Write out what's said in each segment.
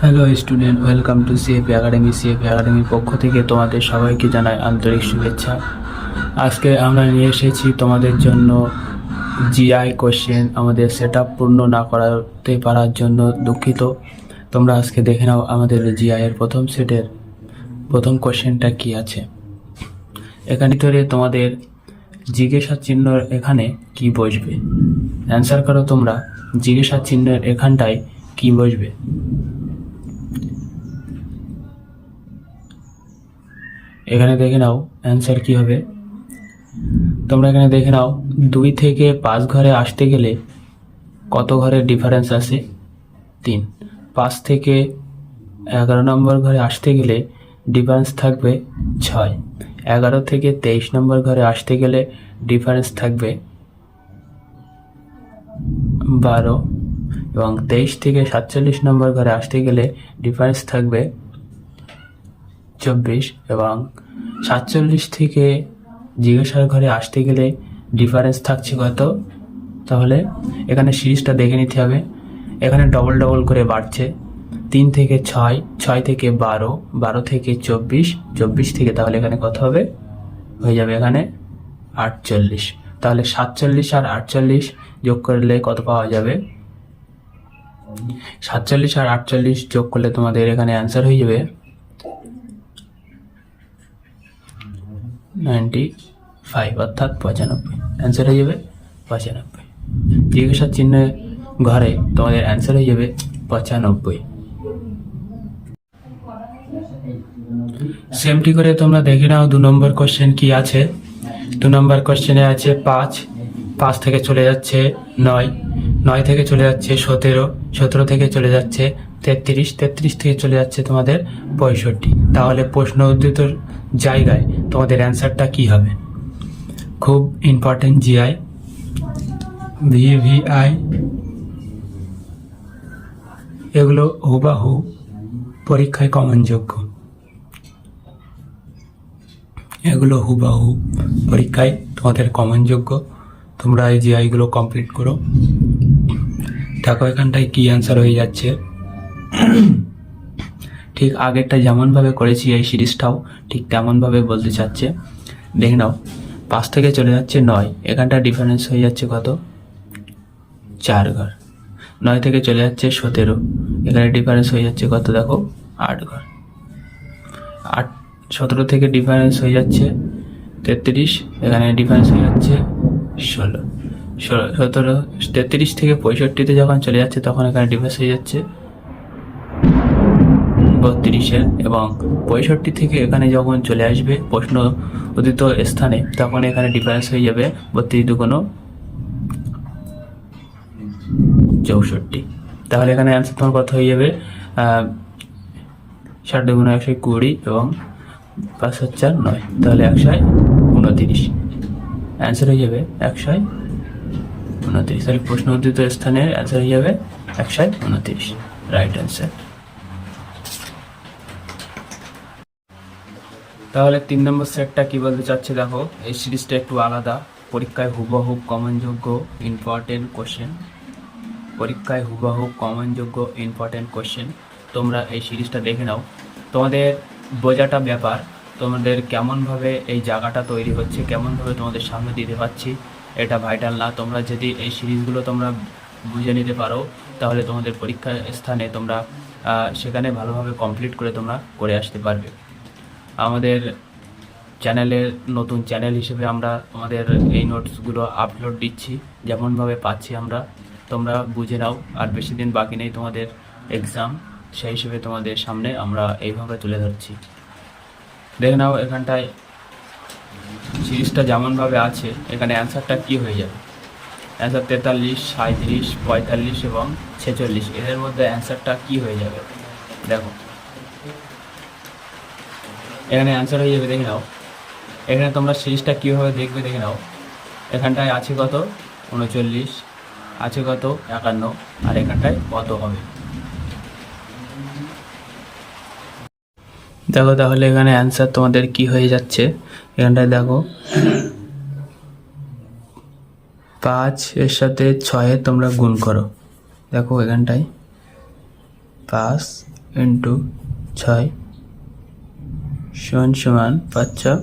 Hello student welcome to CAP academy CAP একাডেমির পক্ষ থেকে তোমাদের সবাইকে জানাই আন্তরিক শুভেচ্ছা। আজকে আমরা নিয়ে এসেছি তোমাদের জন্য জিআই কোশ্চেন আমাদের সেট পূর্ণ না করাতে পারার জন্য দুঃখিত। তোমরা আজকে দেখে নাও আমাদের জিআই এর প্রথম সেটের প্রথম কোশ্চেনটা কি আছে। এখানে ভিতরে তোমাদের জিজ্ঞাসা চিহ্ন এখানে কি বসবে। অ্যান্সার করো তোমরা, জিজ্ঞাসা চিহ্নের এখানটায় কি বসবে। এখানে দেখে নাও অ্যান্সার কি হবে। তোমরা এখানে দেখে নাও, দুই থেকে পাঁচ ঘরে আসতে গেলে কত ঘরের ডিফারেন্স আছে? তিন। পাঁচ থেকে এগারো নম্বর ঘরে আসতে গেলে ডিফারেন্স থাকবে ছয়। এগারো থেকে তেইশ নম্বর ঘরে আসতে গেলে ডিফারেন্স থাকবে বারো। এবং তেইশ থেকে সাতচল্লিশ নম্বর ঘরে আসতে গেলে ডিফারেন্স থাকবে চব্বিশ এবং সাতচল্লিশ থেকে জিজ্ঞাসার ঘরে আসতে গেলে ডিফারেন্স থাকছে কত? তাহলে এখানে সিরিজটা দেখে নিতে হবে। এখানে ডবল ডবল করে বাড়ছে। তিন থেকে ছয় ছয় থেকে বারো বারো থেকে চব্বিশ চব্বিশ থেকে তাহলে এখানে কত হবে? হয়ে যাবে এখানে আটচল্লিশ। তাহলে সাতচল্লিশ আর আটচল্লিশ যোগ করলে কত পাওয়া যাবে? সাতচল্লিশ আর আটচল্লিশ যোগ করলে তোমাদের এখানে অ্যান্সার হয়ে যাবে নাইনটি ফাইভ অর্থাৎ পঁচানব্বই। অ্যান্সার হয়ে যাবে পঁচানব্বই। জিজ্ঞাসার চিহ্ন ঘরে তোমাদের অ্যান্সার হয়ে যাবে পঁচানব্বই। সেমটি করে তোমরা দেখে নাও, দু নম্বর কোশ্চেন কি আছে? দু নম্বর কোশ্চেনে আছে পাঁচ। পাঁচ থেকে চলে যাচ্ছে নয়। নয় থেকে চলে যাচ্ছে সতেরো। সতেরো থেকে চলে যাচ্ছে তেত্রিশ। তেত্রিশ থেকে চলে যাচ্ছে তোমাদের পঁয়ষট্টি। তাহলে প্রশ্ন উদ্ধৃত জায়গায় তোমাদের অ্যান্সারটা কি হবে? খুব ইম্পর্টেন্ট জিআই ভিভিআই এগুলো হুবাহু পরীক্ষায় কমন যোগ্য এগুলো হুবাহু পরীক্ষায় তোমাদের কমন যোগ্য তোমরা এই জিআইগুলো কমপ্লিট করো। দেখো এখানটায় কি অ্যান্সার হয়ে যাচ্ছে। ঠিক আগেরটা যেমনভাবে করেছি এই সিরিজটাও ঠিক তেমনভাবে বলতে চাচ্ছে। দেখে নাও, পাঁচ থেকে চলে যাচ্ছে নয়। এখানটা ডিফারেন্স হয়ে যাচ্ছে কত? চার ঘর। নয় থেকে চলে যাচ্ছে সতেরো। এখানে ডিফারেন্স হয়ে যাচ্ছে কত দেখো? আট ঘর। আট, সতেরো থেকে ডিফারেন্স হয়ে যাচ্ছে তেত্রিশ। এখানে ডিফারেন্স হয়ে যাচ্ছে ষোলো। ষোলো, সতেরো, তেত্রিশ থেকে পঁয়ষট্টিতে যখন চলে যাচ্ছে তখন এখানে ডিফারেন্স হয়ে যাচ্ছে বত্রিশের এবং পঁয়ষট্টি থেকে এখানে যখন চলে আসবে প্রশ্ন উদিত স্থানে, তখন এখানে ডিফারেন্স হয়ে যাবে বত্রিশ দুগুণ চৌষট্টি। তাহলে এখানে অ্যান্সার তোমার কত হয়ে যাবে ষাট দুগুণ একশো কুড়ি এবং পাঁচ হাজার নয়। তাহলে একশোয় উনতিরিশ। অ্যান্সার হয়ে যাবে একশোয় উনতিরিশ। তাহলে প্রশ্ন উদ্ধৃত স্থানের অ্যান্সার হয়ে যাবে একশোয় উনতিরিশ। রাইট অ্যান্সার তাহলে তিন নম্বর সেটটা কি বলতে চাচ্ছে দেখো? এই সিরিজটা একটু আলাদা। পরীক্ষায় হুবহু কমনযোগ্য ইম্পর্টেন্ট কোশ্চেন পরীক্ষায় হুবহু কমনযোগ্য ইম্পর্টেন্ট কোশ্চেন তোমরা এই সিরিজটা দেখে নাও। তোমাদের বোঝাটা ব্যাপার, তোমাদের কেমনভাবে এই জায়গাটা তৈরি হচ্ছে, কেমনভাবে তোমাদের সামনে দিতে পারছি, এটা ভাইটাল না। তোমরা যদি এই সিরিজগুলো তোমরা বুঝে নিতে পারো, তাহলে তোমাদের পরীক্ষা স্থানে তোমরা সেখানে ভালোভাবে কমপ্লিট করে তোমরা করে আসতে পারবে। আমাদের চ্যানেলের নতুন চ্যানেল হিসেবে আমরা আমাদের এই নোটসগুলো আপলোড দিচ্ছি, যেমনভাবে পাচ্ছি আমরা। তোমরা বুঝে নাও, আর বেশি দিন বাকি নেই তোমাদের এক্সাম সেই হিসেবে তোমাদের সামনে আমরা এইভাবে তুলে ধরছি। দেখে নাও এখানটায় সিরিজটা যেমনভাবে আছে, এখানে অ্যান্সারটা কি হয়ে যাবে? অ্যান্সার তেতাল্লিশ সাঁত্রিশ পঁয়তাল্লিশ এবং ছেচল্লিশ, এদের মধ্যে অ্যান্সারটা কি হয়ে যাবে? দেখো। এখানে অ্যান্সার হয়ে যাবে, দেখে নাও। এখানে তোমরা সিরিজটা কীভাবে দেখবে, দেখে নাও। এখানটায় আছে কত? উনচল্লিশ, আছে কত? একান্ন, আর এখানটায় কত হবে? দেখো তাহলে এখানে অ্যান্সার তোমাদের কি হয়ে যাচ্ছে। এখানটায় দেখো। পাঁচ এর সাথে ছয়ে তোমরা গুণ করো। দেখো এখানটায়। পাঁচ ইন্টু ছয় সমান সমান পাঁচ ছক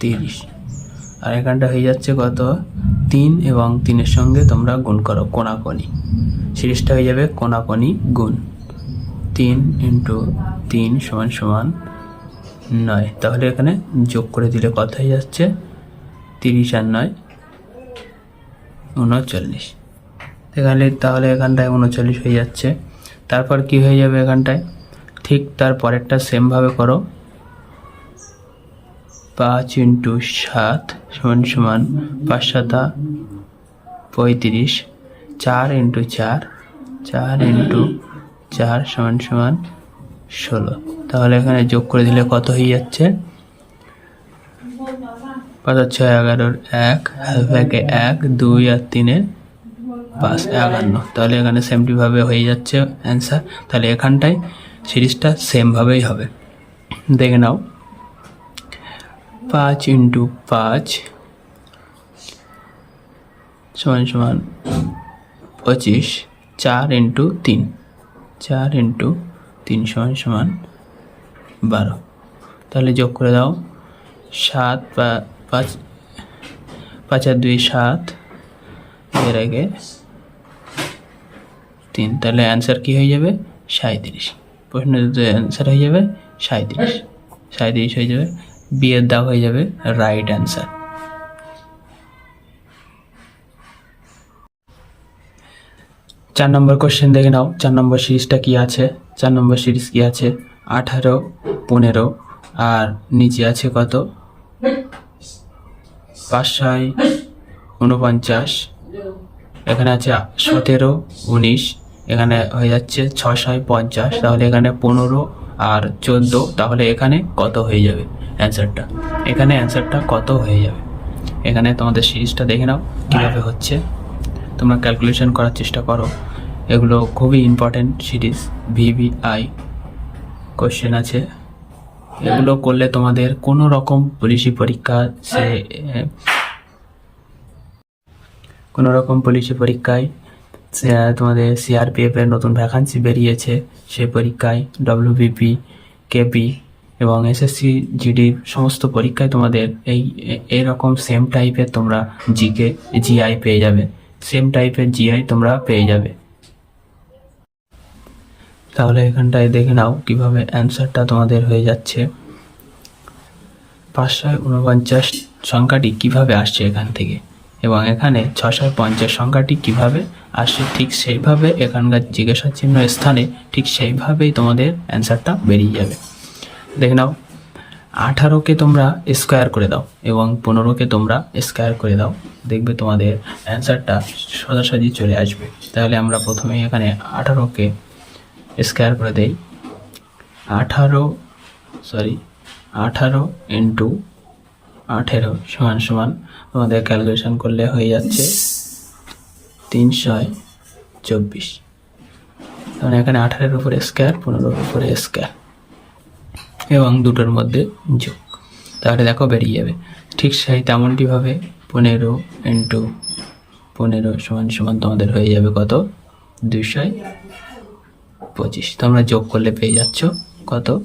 তিরিশ। আর এখানটা হয়ে যাচ্ছে কত? তিন এবং তিনের সঙ্গে তোমরা গুণ করো কোনাকোনি সিরিজটা হয়ে যাবে কোনাকোনি গুণ। তিন ইন্টু তিন সমান সমান নয়। তাহলে এখানে যোগ করে দিলে কত হয়ে যাচ্ছে? তিরিশ আর নয়, উনচল্লিশ। এখানে তাহলে এখানটায় উনচল্লিশ হয়ে যাচ্ছে। তারপর কি হয়ে যাবে এখানটায়? ঠিক তার পরেরটা সেমভাবে করো। পাঁচ ইন্টু সাত সমান সমান পাঁচ সাতা পঁয়ত্রিশ, চার ইন্টু চার চার ইন্টু চার সমান সমান ষোলো। তাহলে এখানে যোগ করে দিলে কত হয়ে যাচ্ছে? পাঁচ ছয় এগারোর এক হাফ একে এক, দুই আর তিনে পাঁচ, একান্ন। তাহলে এখানে সেমটিভাবে হয়ে যাচ্ছে অ্যান্সার তাহলে এখানটায় সিরিজটা সেমভাবেই হবে। দেখে নাও। পাঁচ ইন্টু পাঁচ, সমান সমান পঁচিশ, চার ইন্টু তিন, চার ইন্টু তিন সমান সমান বারো। তাহলে যোগ করে দাও, সাত পাঁচ পাঁচ আর দুই সাত, এর আগে তিন। তাহলে অ্যান্সার কি হয়ে যাবে? সাঁত্রিশ প্রশ্নের অ্যান্সার হয়ে যাবে সাঁত্রিশ সাঁত্রিশ হয়ে যাবে বিয়ের দাগ হয়ে যাবে রাইট অ্যান্সার চার নম্বর কোশ্চেন দেখে নাও। চার নম্বর সিরিজটা কি আছে? চার নম্বর সিরিজ কি আছে? আঠারো, পনেরো, আর নিচে আছে কত? পাঁচশাই উনপঞ্চাশ। এখানে আছে সতেরো, উনিশ। এখানে হয়ে যাচ্ছে ছশয় পঞ্চাশ। তাহলে এখানে পনেরো আর চোদ্দ। তাহলে এখানে কত হয়ে যাবে? অ্যান্সারটা এখানে অ্যান্সারটা কত হয়ে যাবে? এখানে তোমাদের সিরিজটা দেখে নাও, কীভাবে হচ্ছে। তোমরা ক্যালকুলেশন করার চেষ্টা করো। এগুলো খুবই ইম্পর্টেন্ট সিরিজ ভিভিআই কোশ্চেন আছে। এগুলো করলে তোমাদের কোনো রকম পুলিশি পরীক্ষা সে, কোনো রকম পুলিশি পরীক্ষায় তোমাদের সিআরপিএফ এর নতুন ভ্যাকান্সি বেরিয়েছে, সে পরীক্ষায় ডব্লিউবিপি কেপি এবং এসএসসি জিডি সমস্ত পরীক্ষায় তোমাদের এই এরকম সেম টাইপের তোমরা জিকে জিআই পেয়ে যাবে। সেম টাইপের জিআই তোমরা পেয়ে যাবে। তাহলে এখানটায় দেখে নাও কীভাবে অ্যান্সারটা তোমাদের হয়ে যাচ্ছে। পাঁচশো উনপঞ্চাশ সংখ্যাটি কীভাবে আসছে এখান থেকে? এবং এখানে ছশো পঞ্চাশ সংখ্যাটি কীভাবে আসছে? ঠিক সেইভাবে এখানকার জিজ্ঞাসা চিহ্ন স্থানে ঠিক সেইভাবেই তোমাদের অ্যান্সারটা বেরিয়ে যাবে। দেখে নাও। আঠারোকে তোমরা স্কোয়ার করে দাও এবং পনেরোকে তোমরা স্কোয়ার করে দাও। দেখবে তোমাদের অ্যান্সারটা সোজাসুজি চলে আসবে। তাহলে আমরা প্রথমেই এখানে আঠারোকে স্কোয়ার করে দেই। আঠারো সরি আঠারো ইন্টু আঠেরো সমান সমান তোমাদের ক্যালকুলেশন করলে হয়ে যাচ্ছে তিনশো চব্বিশ। তখন এখানে আঠারোর উপরে স্কোয়ার পনেরোর উপরে স্কোয়ার এবং দুটোর মধ্যে যোগ। তাহলে দেখো বেরিয়ে যাবে। ঠিক সেই তেমনটিভাবে পনেরো ইন্টু পনেরো সমান সমান তোমাদের হয়ে যাবে কত? দুশো পঁচিশ। তোমরা যোগ করলে পেয়ে যাচ্ছ কত?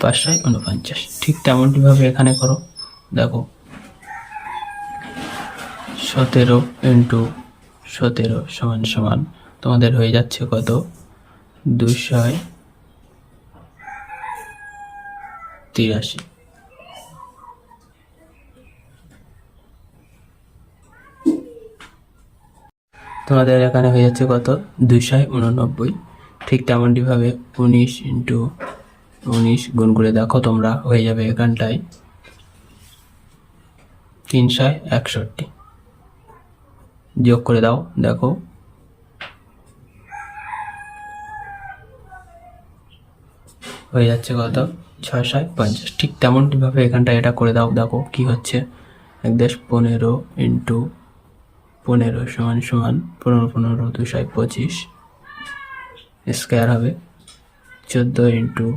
পাঁচশো উনপঞ্চাশ। ঠিক তেমনটিভাবে এখানে করো। দেখো। সতেরো ইন্টু সতেরো সমান সমান তোমাদের হয়ে যাচ্ছে কত? দুশো তিরাশি তোমাদের এখানে হয়ে যাচ্ছে কত? দুশো উননব্বই। ঠিক তেমনটিভাবে উনিশ ইন্টু উনিশ গুণ করে দেখো তোমরা, হয়ে যাবে এখানটায় তিনশো একষট্টি। যোগ করে দাও, দেখো। হয়ে যাচ্ছে কত? ছয়শো পঞ্চাশ ঠিক তেমনটিভাবে এখানটায় এটা করে দাও, দেখো কি হচ্ছে। এক দেশ পনেরো ইন্টু পনেরো সমান সমান পনেরো পনেরো দুশো পঁচিশ স্কোয়ার হবে চোদ্দ ইন্টু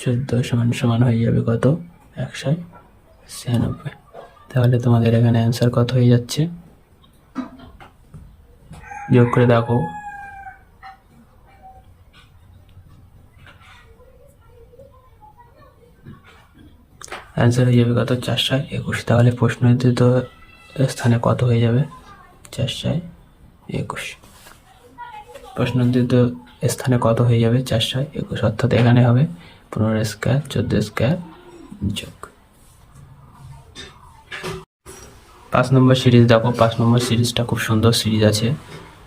চোদ্দ সমান সমান হয়ে যাবে কত? একশো ছিয়ানব্বই। তাহলে তোমাদের এখানে অ্যান্সার কত হয়ে যাচ্ছে? যোগ করে দেখো। অ্যান্সার হয়ে যাবে কত? চারশো একুশ। তাহলে প্রশ্ন উত্তরিত স্থানে কত হয়ে যাবে? চারশো একুশ। প্রশ্ন উত্তরিত স্থানে কত হয়ে যাবে? চারশো একুশ। অর্থাৎ এখানে হবে পনেরো স্কোয়ার, চোদ্দ স্কোয়ার যোগ। পাঁচ নম্বর সিরিজ, দেখো, পাঁচ নম্বর সিরিজটা খুব সুন্দর সিরিজ আছে।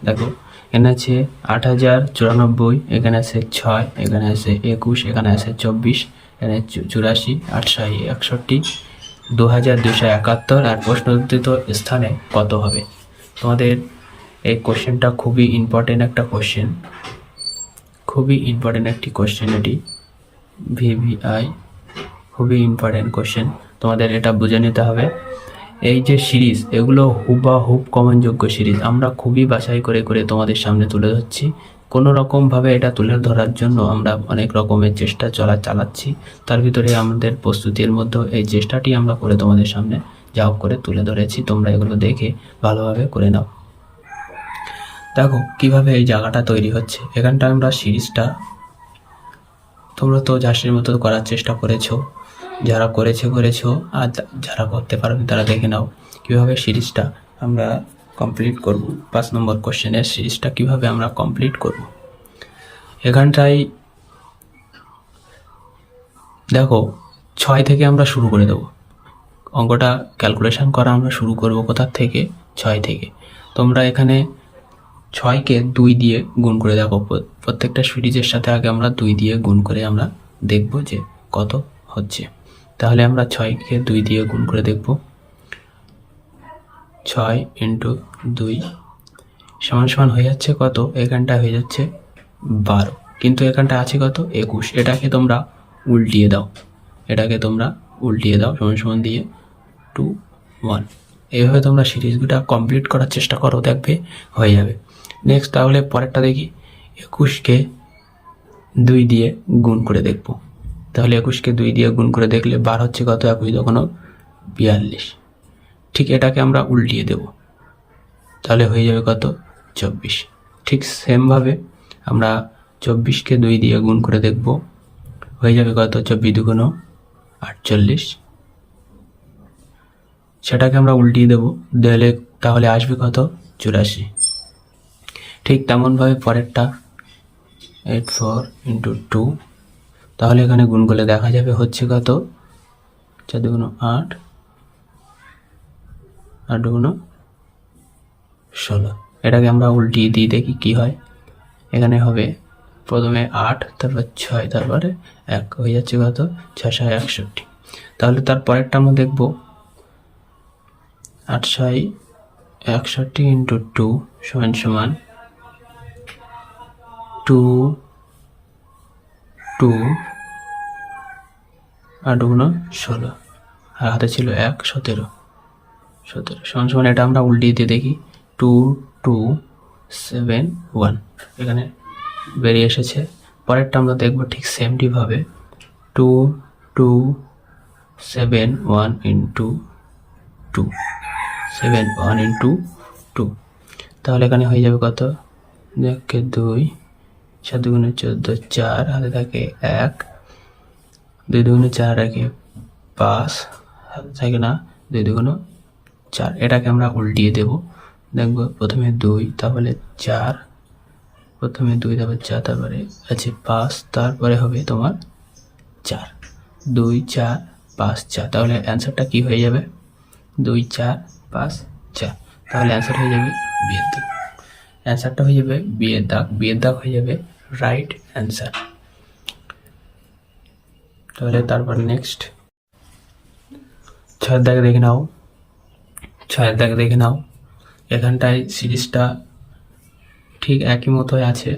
দেখো, এখানে আছে আট হাজার চুরানব্বই, এখানে আছে ছয়, এখানে আছে একুশ, এখানে আছে চব্বিশ। এখানে চুরাশি আটশো একষট্টি দু হাজার দুশো একাত্তর আর প্রশ্ন উত্তরিত স্থানে কত হবে? তোমাদের এই কোশ্চেনটা খুবই ইম্পর্টেন্ট একটা কোশ্চেন। খুবই ইম্পর্টেন্ট একটি কোশ্চেন এটি। ভিভিআই, খুবই ইম্পর্টেন্ট কোশ্চেন। তোমাদের এটা বুঝে নিতে হবে। এই যে সিরিজ, এগুলো হুবাহুব কমনযোগ্য সিরিজ। আমরা খুবই বাছাই করে করে তোমাদের সামনে তুলে ধরছি। কোনো রকমভাবে এটা তুলে ধরার জন্য আমরা অনেক রকমের চেষ্টা চলা চালাচ্ছি। তার ভিতরে আমাদের প্রস্তুতির মধ্যে এই চেষ্টাটি আমরা করে তোমাদের সামনে যা হোক করে তুলে ধরেছি। তোমরা এগুলো দেখে ভালোভাবে করে নাও। দেখো, কীভাবে এই জায়গাটা তৈরি হচ্ছে। এখানটা আমরা সিরিজটা তোমরা তো ঝাঁসির মতো করার চেষ্টা করেছ। যারা করেছে, করেছ, আর যারা করতে পারবে তারা দেখে নাও। কীভাবে সিরিজটা আমরা কমপ্লিট করব। পাঁচ নম্বর কোশ্চেনের সিরিজটা কীভাবে আমরা কমপ্লিট করব? এখানটায় দেখো, ছয় থেকে আমরা শুরু করে দেবো। অঙ্কটা ক্যালকুলেশন করা আমরা শুরু করব কোথার থেকে? ছয় থেকে। তোমরা এখানে ছয়কে দুই দিয়ে গুণ করে দেখো। প্র- প্রত্যেকটা সিরিজের সাথে আগে আমরা দুই দিয়ে গুণ করে আমরা দেখব যে কত হচ্ছে। তাহলে আমরা ছয়কে দুই দিয়ে গুণ করে দেখব। ছয় ইন্টু দুই। সমান সমান হয়ে যাচ্ছে কত? এখানটা হয়ে যাচ্ছে বারো। কিন্তু এখানটা আছে কত? একুশ। এটাকে তোমরা উল্টিয়ে দাও। এটাকে তোমরা উল্টিয়ে দাও। সমান সমান দিয়ে টু ওয়ান এইভাবে তোমরা সিরিজগুলো কমপ্লিট করার চেষ্টা করো, দেখবে হয়ে যাবে। নেক্সট তাহলে পরেরটা দেখি। একুশকে দুই দিয়ে গুণ করে দেখব। তাহলে একুশকে দুই দিয়ে গুণ করে দেখলে বার হচ্ছে কত? একুশ তখনও বিয়াল্লিশ। ঠিক এটাকে আমরা উল্টিয়ে দেব। তাহলে হয়ে যাবে কত? চব্বিশ। ঠিক সেমভাবে আমরা চব্বিশকে দুই দিয়ে গুণ করে দেখব। হয়ে যাবে কত? চব্বিশ দুগুণ আটচল্লিশ। সেটাকে আমরা উল্টিয়ে দেব। দিলে তাহলে আসবে কত? চুরাশি। ঠিক তেমনভাবে পরেরটা এইট ফোর ইন্টু টু তাহলে এখানে গুণ করলে দেখা যাবে হচ্ছে কত? চার দুগুণ আট। আট দুগুণ ষোলো। এটাকে আমরা উল্টিয়ে দিয়ে দেখি কি হয়। এখানে হবে প্রথমে আট, তারপর ছয়, তারপরে এক, হয়ে যাচ্ছে কত? ছশো একষট্টি। তাহলে তার পরেরটা আমরা দেখব। আটশো একষট্টি ইন্টু টু সমান সমান টু টু আট গুণ ষোলো। আর হাতে ছিল এক, সতেরো। সতেরো সমান সমান এটা আমরা উল্টিয়ে দিয়ে দেখি। টু টু সেভেন ওয়ান এখানে বেরিয়ে এসেছে। পরেরটা আমরা দেখব ঠিক সেমটিভাবে two two seven one into two seven one into two তাহলে এখানে হয়ে যাবে কত? একে দুই সাত দুগুণে চোদ্দ, চার। হাতে থাকে এক। দুই দুগুণে চার একে পাঁচ। হাতে থাকে না, দুই দুগুণে চার। এটাকে আমরা উল্টিয়ে দেব। দেখব। প্রথমে দুই তারপরে চার। প্রথমে দুই, তারপরে চার, তারপরে আছে পাঁচ, তারপরে হবে তোমার চার। দুই, চার, পাঁচ, চার। তাহলে অ্যান্সারটা কি হয়ে যাবে? দুই, চার, পাঁচ, চার। তাহলে অ্যান্সার হয়ে যাবে বিয়ের দাগ। অ্যান্সারটা হয়ে যাবে বিয়ের দাগ। বিয়ের দাগ হয়ে যাবে রাইট অ্যান্সার। তাহলে তারপর নেক্সট। ছয়ের দাগে দেখে নাও। ছয়ের দাগে দেখে নাও। এখানটায় সিরিজটা ঠিক একই মতোই আছে।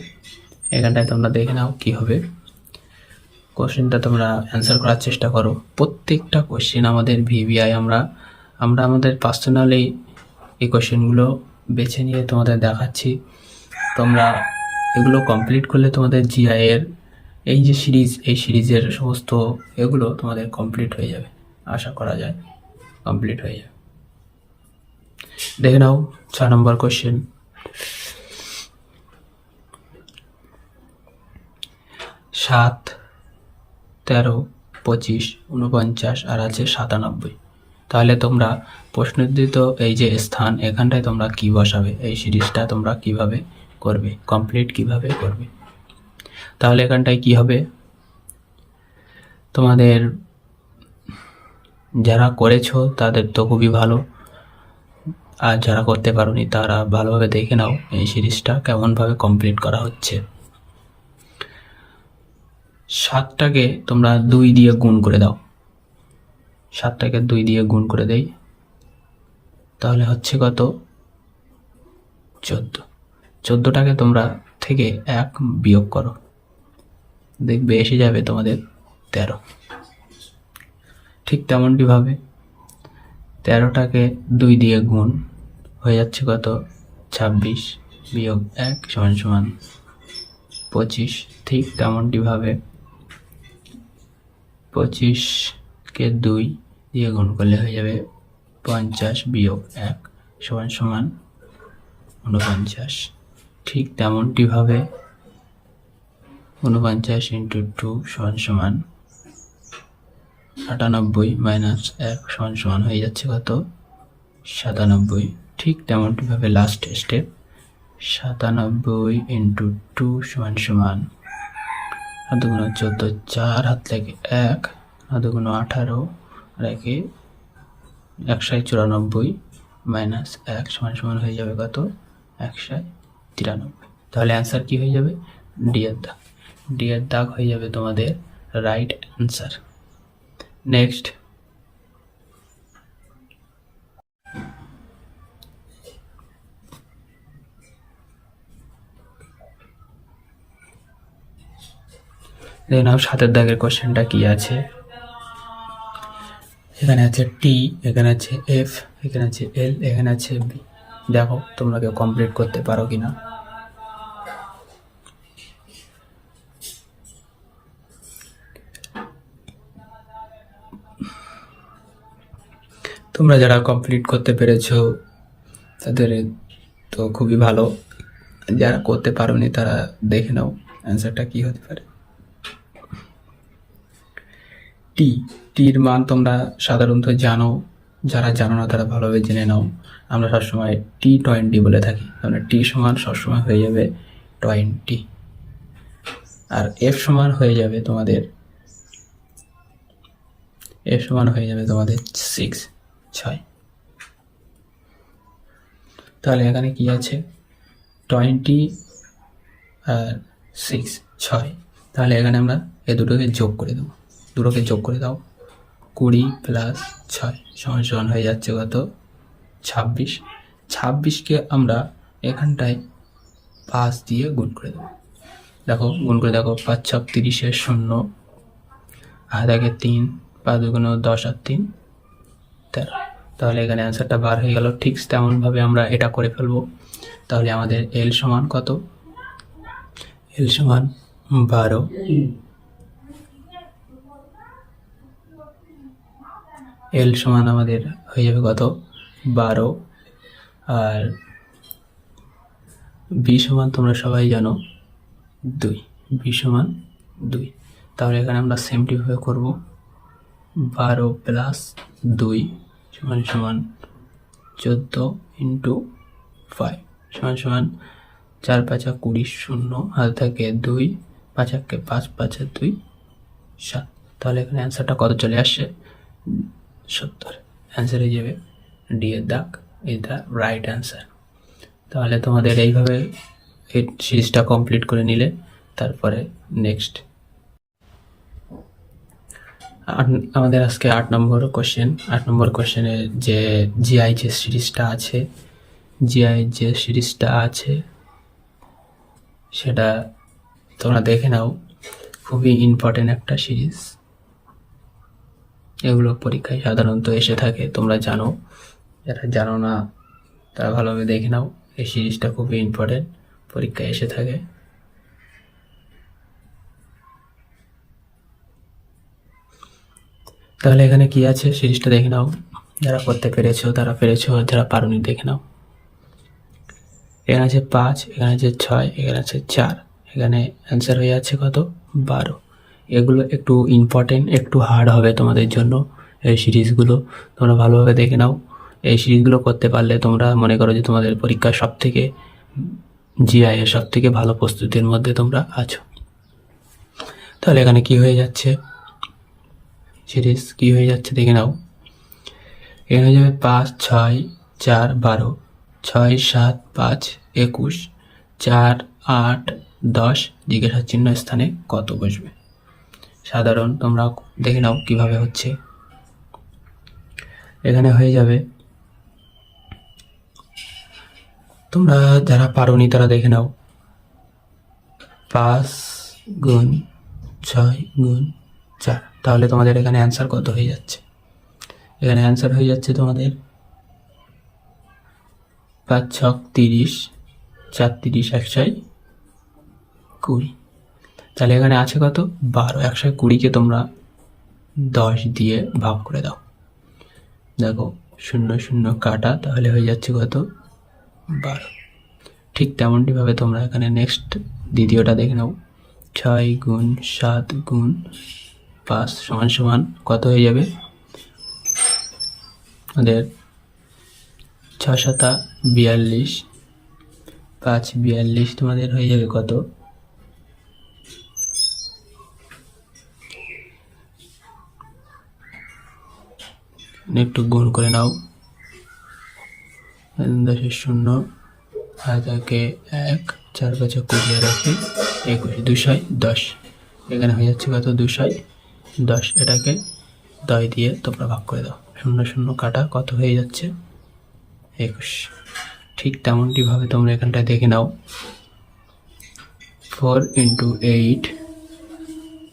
এখানটায় তোমরা দেখে নাও কি হবে। কোশ্চেনটা তোমরা অ্যান্সার করার চেষ্টা করো। প্রত্যেকটা কোশ্চেন আমাদের ভিভিআই আমরা আমরা আমাদের পার্সোনালি এই কোশ্চেনগুলো বেছে নিয়ে তোমাদের দেখাচ্ছি। তোমরা এগুলো কমপ্লিট করলে তোমাদের জিআইয়ের এই যে সিরিজ, এই সিরিজের সমস্ত এগুলো তোমাদের কমপ্লিট হয়ে যাবে। আশা করা যায় কমপ্লিট হয়ে যাবে। দেখে নাও ছ নম্বর কোশ্চেন সাত, তেরো, পঁচিশ উনপঞ্চাশ আর আছে সাতানব্বই। তাহলে তোমরা প্রশ্নোত্তরিত এই যে স্থান, এখানটায় তোমরা কি বসাবে? এই সিরিজটা তোমরা কীভাবে করবে? কমপ্লিট কীভাবে করবে? তাহলে এখানটায় কি হবে? তোমাদের যারা করেছ তাদের তো খুবই ভালো। আর যারা করতে পারোনি, তারা ভালোভাবে দেখে নাও এই সিরিজটা কেমনভাবে কমপ্লিট করা হচ্ছে। সাতটাকে তোমরা দুই দিয়ে গুণ করে দাও। সাতটাকে দুই দিয়ে গুণ করে দেই। তাহলে হচ্ছে কত? চোদ্দ। চোদ্দোটাকে তোমরা থেকে এক বিয়োগ করো। দেখবে এসে যাবে তোমাদের তেরো। ঠিক তেমনটিভাবে তেরোটাকে দুই দিয়ে গুণ হয়ে যাচ্ছে কত? ছাব্বিশ বিয়োগ এক সমান সমান পঁচিশ। ঠিক তেমনটিভাবে পঁচিশকে দুই দিয়ে গুণ করলে হয়ে যাবে পঞ্চাশ বিয়োগ এক সমান সমান ঊনপঞ্চাশ ঠিক তেমনটিভাবে ঊনপঞ্চাশ ইন্টু টু সমান সমান আটানব্বই মাইনাস এক সমান সমান হয়ে যাচ্ছে কত? সাতানব্বই। ঠিক তেমনটিভাবে লাস্ট স্টেপ সাতানব্বই ইন্টু টু সমান সমান আর দুগুণ চোদ্দ, চার হাত লাগে এক আর দুগুণ আঠারো আর একে একশায় চুরানব্বই মাইনাস এক সমান সমান হয়ে যাবে কত? একশায় তিরানব্বই। তাহলে অ্যান্সার কি হয়ে যাবে? ডি এর দাগ। ডি এর দাগ হয়ে যাবে তোমাদের রাইট অ্যান্সার নেক্সট দেখে নাও সাতের দাগের কোশ্চেনটা কি আছে? এখানে আছে টি এখানে আছে এফ এখানে আছে এল এখানে আছে বি দেখো, তোমরা কেউ কমপ্লিট করতে পারো কি না তোমরা যারা কমপ্লিট করতে পেরেছ, তাদের তো খুবই ভালো। যারা করতে পারোনি, তারা দেখে নাও অ্যান্সারটা কি হতে পারে। টি, টির মান তোমরা সাধারণত জানো, যারা জানো না তারা ভালোভাবে জেনে নাও। আমরা সবসময় টি টোয়েন্টি বলে থাকি। মানে টি সমান সবসময় হয়ে যাবে টোয়েন্টি। আর এফ সমান হয়ে যাবে তোমাদের, এফ সমান হয়ে যাবে তোমাদের সিক্স, ছয়। তাহলে এখানে কি আছে? টোয়েন্টি আর সিক্স, ছয়। তাহলে এখানে আমরা এ দুটোকে যোগ করে দেবো। দুটোকে যোগ করে দাও। কুড়ি প্লাস ছয় সমান সমান হয়ে যাচ্ছে কত? ছাব্বিশ। ছাব্বিশকে আমরা এখানটায় পাঁচ দিয়ে গুণ করে দেবো। দেখো, গুণ করে দেখো, পাঁচ ছক তিরিশের শূন্য। আর দেখে, তিন, পাঁচ দুগুণ দশ আর তিন, তেরো। তাহলে এখানে অ্যান্সারটা বার হয়ে গেল। ঠিক তেমনভাবে আমরা এটা করে ফেলব। তাহলে আমাদের এল সমান কত? এল সমান বারো। এল সমান আমাদের হয়ে যাবে কত? বারো। আর বি সমান তোমরা সবাই জানো দুই। বি সমান দুই। তাহলে এখানে আমরা সেমটিভাবে করব? বারো প্লাস দুই সমান সমান চোদ্দ ইন্টু ফাইভ সমান সমান চার পাঁচা কুড়ি শূন্য। হাত থাকে দুই পাঁচাকে পাঁচ পাঁচা দুই সাত। তাহলে এখানে অ্যান্সারটা কত চলে আসছে সত্তর। অ্যান্সার হয়ে যাবে ডি এর দাগ ইজ দ্য রাইট অ্যান্সার তাহলে তোমাদের এইভাবে এই সিরিজটা কমপ্লিট করে নিলে তারপরে নেক্সট আমাদের আজকে আট নম্বর কোশ্চেন আট নম্বর কোশ্চেনে যে জিআই যে সিরিজটা আছে জিআই যে সিরিজটা আছে, সেটা তোমরা দেখে নাও। খুবই ইম্পর্টেন্ট একটা সিরিজ এগুলো পরীক্ষায় সাধারণত এসে থাকে, তোমরা জানো। যারা জানো না, তারা ভালোভাবে দেখে নাও। এই সিরিজটা খুবই ইম্পর্টেন্ট পরীক্ষায় এসে থাকে। তাহলে এখানে কি আছে? সিরিজটা দেখে নাও। যারা করতে পেরেছ, তারা পেরেছ যারা পারোনি, দেখে নাও। এখানে আছে পাঁচ, এখানে আছে ছয়, এখানে আছে চার, এখানে অ্যান্সার হয়ে যাচ্ছে কত? বারো। এগুলো একটু ইম্পর্টেন্ট একটু হার্ড হবে তোমাদের জন্য এই সিরিজগুলো তোমরা ভালোভাবে দেখে নাও। এই সিরিজগুলো করতে পারলে তোমরা মনে করো যে তোমাদের পরীক্ষা সব থেকে জিআই এর সব থেকে ভালো প্রস্তুতির মধ্যে তোমরা আছো। তাহলে এখানে কি হয়ে যাচ্ছে? সিরিজ কি হয়ে যাচ্ছে দেখে নাও। এখানে হয়ে যাবে পাঁচ, ছয়, চার, বারো, ছয়, সাত, পাঁচ, একুশ, চার, আট, দশ জিজ্ঞাসা চিহ্ন স্থানে কত বসবে? সাধারণ, তোমরা দেখে নাও কীভাবে হচ্ছে। এখানে হয়ে যাবে, তোমরা যারা পারোনি তারা দেখে নাও। পাঁচ গুণ ছয় গুণ চার, তাহলে তোমাদের এখানে অ্যান্সার কত হয়ে যাচ্ছে? এখানে অ্যান্সার হয়ে যাচ্ছে তোমাদের পাঁচ, ছক তিরিশ, চার, তিরিশ একশাই কুড়ি। তাহলে এখানে আছে কত? বারো। একশো কুড়িকে তোমরা দশ দিয়ে ভাগ করে দাও। দেখো, শূন্য শূন্য কাটা, তাহলে হয়ে যাচ্ছে কত? বারো। ঠিক তেমনটিভাবে তোমরা এখানে নেক্সট দ্বিতীয়টা দেখে নাও। ছয় গুণ সাত গুণ পাঁচ সমান সমান কত হয়ে যাবে? আমাদের ছ সাতা বিয়াল্লিশ, পাঁচ বিয়াল্লিশ তোমাদের হয়ে যাবে কত? একটু গুণ করে নাও। দশের শূন্য। হাজারকে এক, চার পাঁচে কুড়ি রাখি একুশ দুশয় দশ। এখানে হয়ে যাচ্ছে কত? দুশয় দশ। এটাকে দয় দিয়ে তোমরা ভাগ করে দাও। শূন্য শূন্য কাটা কত হয়ে যাচ্ছে? একুশ। ঠিক তেমনটিভাবে তোমরা এখানটায় দেখে নাও। Four into eight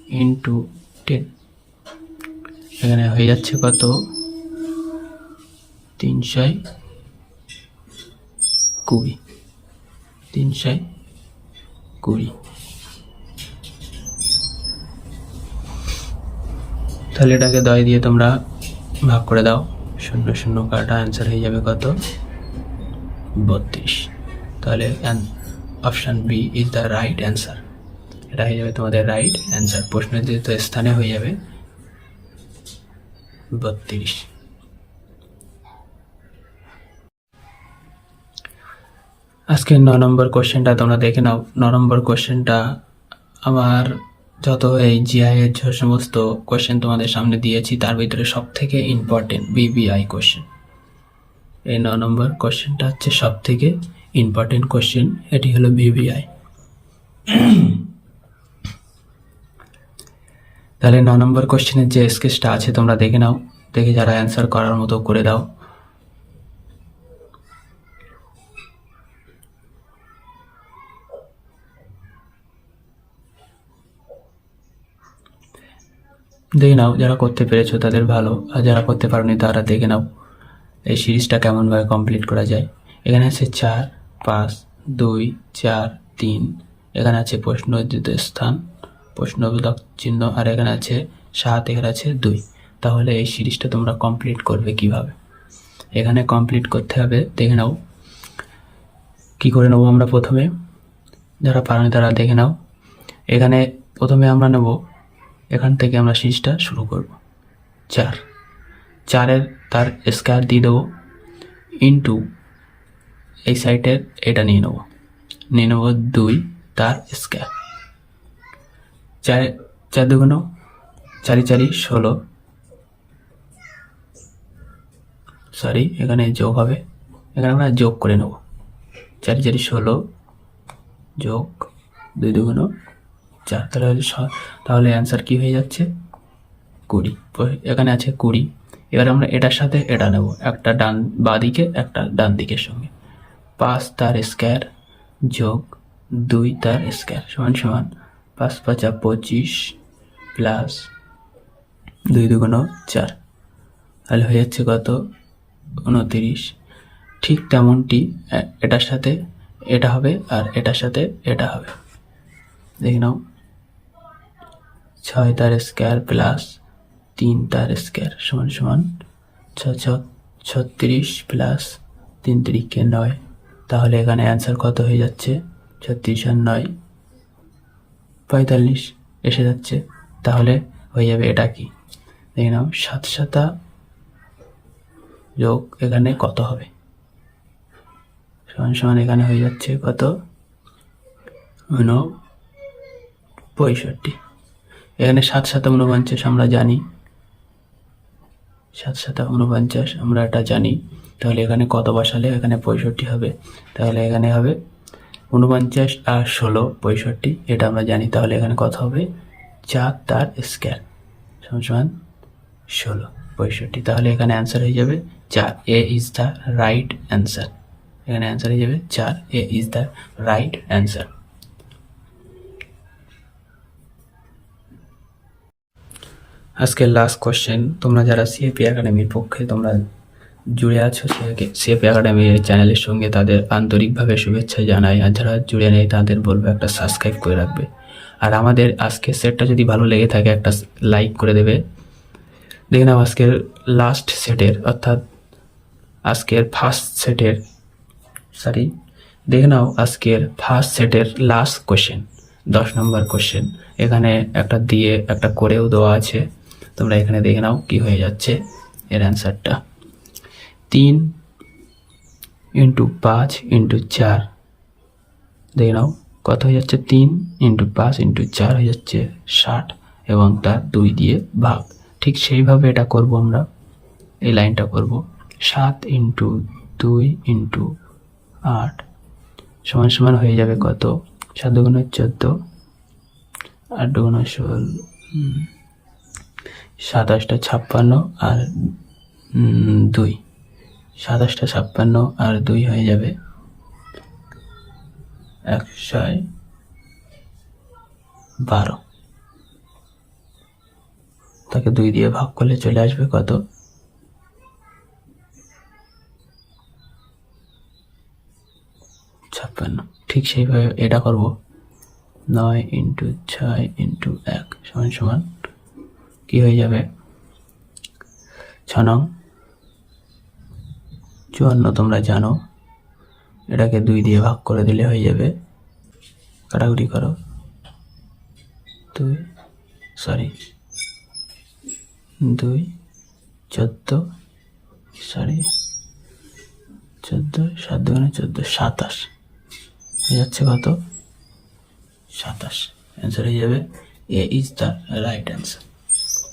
into ten. এখানে হয়ে যাচ্ছে কত? তিনশয় কুড়ি। তিনশয় কুড়ি। তাহলে এটাকে দয় দিয়ে তোমরা ভাগ করে দাও। শূন্য শূন্য কাটা অ্যান্সার হয়ে যাবে কত? বত্রিশ। তাহলে option B is the right answer এটা হয়ে যাবে তোমাদের রাইট অ্যান্সার প্রশ্নটিত স্থানে হয়ে যাবে, বত্রিশ। আজকে ন নম্বর কোশ্চেনটা তোমরা দেখে নাও। ন নম্বর কোশ্চেনটা আমার যত এই জিআই এর যে সমস্ত কোশ্চেন তোমাদের সামনে দিয়েছি, তার ভিতরে সব থেকে ইম্পর্টেন্ট বিবিআই কোশ্চেন। এই ন নম্বর কোশ্চেনটা হচ্ছে সব থেকে ইম্পর্টেন্ট কোশ্চেন, এটি হলো বিবিআই তাহলে ন নম্বর কোশ্চেনের যে স্কেচটা আছে, তোমরা দেখে নাও। দেখে যারা অ্যান্সার করার মতো করে দাও। দেখে নাও যারা করতে পেরেছ তাদের ভালো, আর যারা করতে পারোনি তারা দেখে নাও এই সিরিজটা কেমনভাবে কমপ্লিট করা যায়। এখানে আছে চার, পাঁচ, দুই, চার, তিন, এখানে আছে প্রশ্নোদিত স্থান প্রশ্নবোধক চিহ্ন, আর এখানে আছে সাত, এখানে আছে দুই। তাহলে এই সিরিজটা তোমরা কমপ্লিট করবে কীভাবে? এখানে কমপ্লিট করতে হবে, দেখে নাও। কি করে নেব আমরা প্রথমে? যারা পারোনি তারা দেখে নাও। এখানে প্রথমে আমরা নেব এখান থেকে আমরা সিরিজটা শুরু করব। চার। চারের তার স্কোয়ার দিয়ে দেবো। ইন্টু এই সাইডের এটা নিয়ে নেব। নিয়ে নেব দুই তার স্কোয়ার চার চার দুগুণ চারি চারি, ষোলো। সরি এখানে যোগ হবে। এখানে আমরা যোগ করে নেব। চারি চারি, ষোলো যোগ দুই দুগুণ চার তাহলে হচ্ছে স- তাহলে অ্যান্সার কি হয়ে যাচ্ছে? কুড়ি। এখানে আছে কুড়ি। এবার আমরা এটার সাথে এটা নেব, একটা ডান বাঁদিকে একটা ডান দিকের সঙ্গে। পাঁচ তার স্কোয়ার যোগ দুই তার স্কোয়ার সমান সমান পাঁচ পাঁচা পঁচিশ প্লাস দুই দুগুণ চার। তাহলে হয়ে যাচ্ছে কত? উনতিরিশ। ঠিক তেমনটি এটার সাথে এটা হবে আর এটার সাথে এটা হবে। দেখে নাও। ছয় তার স্কোয়ার প্লাস তিন তার স্কোয়ার সমান সমান ছ ছ, ছত্রিশ প্লাস তিন তিরিখকে নয়। তাহলে এখানে অ্যান্সার কত হয়ে যাচ্ছে? ছত্রিশ আর নয়। পঁয়তাল্লিশ এসে যাচ্ছে। তাহলে হয়ে যাবে এটা কি? দেখে নাও, সাত সাতা যোগ এখানে কত হবে? সমান সমান এখানে হয়ে যাচ্ছে কত? পঁয়ষট্টি এখানে সাত সাতা উনপঞ্চাশ আমরা জানি। সাত সাতা উনপঞ্চাশ আমরা এটা জানি। তাহলে এখানে কত বসালে? এখানে পঁয়ষট্টি হবে। তাহলে এখানে হবে উনপঞ্চাশ আর ষোলো, পঁয়ষট্টি, এটা আমরা জানি। তাহলে এখানে কত হবে? চার তার সমান সমান ষোলো, পঁয়ষট্টি। তাহলে এখানে অ্যান্সার হয়ে যাবে চার। A is the right answer এখানে অ্যান্সার হয়ে যাবে চার। A is the right answer আজকের লাস্ট কোশ্চেন তোমরা যারা সিএপি একাডেমির পক্ষে তোমরা জুড়ে আছো সিএপি একাডেমি চ্যানেলের সঙ্গে তাদের আন্তরিকভাবে শুভেচ্ছা জানাই। আর যারা জুড়ে নেই, তাদের বলব একটা সাবস্ক্রাইব করে রাখবে। আর আমাদের আজকের সেটটা যদি ভালো লেগে থাকে, একটা লাইক করে দেবে। দেখে নাও আজকের লাস্ট সেটের অর্থাৎ আজকের ফার্স্ট সেটের সরি দেখে নাও আজকের ফার্স্ট সেটের লাস্ট কোশ্চেন দশ নম্বর কোশ্চেন এখানে একটা দিয়ে, একটা করেও দেওয়া আছে। তোমরা এখানে দেখে নাও কি হয়ে যাচ্ছে এর অ্যান্সারটা। তিন ইন্টু পাঁচ ইন্টু চার। দেখে নাও, কত হয়ে যাচ্ছে? তিন ইন্টু পাঁচ ইন্টু চার হয়ে যাচ্ছে ষাট এবং তার দুই দিয়ে ভাগ। ঠিক সেইভাবে এটা করব আমরা, এই লাইনটা করব। সাত ইন্টু দুই ইন্টু আট সমান সমান হয়ে যাবে কত? সাত দুগুণে চোদ্দ, আট দুগুণে ষোল সাতাশটা ছাপ্পান্ন আর দুই। সাতাশটা ছাপ্পান্ন আর দুই হয়ে যাবে একশো বারো। তাকে দুই দিয়ে ভাগ করলে চলে আসবে কত? ছাপ্পান্ন। ঠিক সেইভাবে এটা করব। নয় ইন্টু ছয় ইন্টু এক সমান সমান কি হয়ে যাবে? ছ নং চুয়ান্ন তোমরা জানো, এটাকে দুই দিয়ে ভাগ করে দিলে হয়ে যাবে। কাটাকুটি করো। দুই সরি দুই, চোদ্দ সরি চোদ্দ, সাত দুগুণে চোদ্দ, সাতাশ। হয়ে যাচ্ছে কত? সাতাশ। অ্যান্সার হয়ে যাবে A is the right answer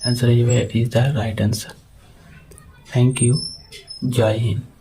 answer is the right answer. Thank you. Jai hind.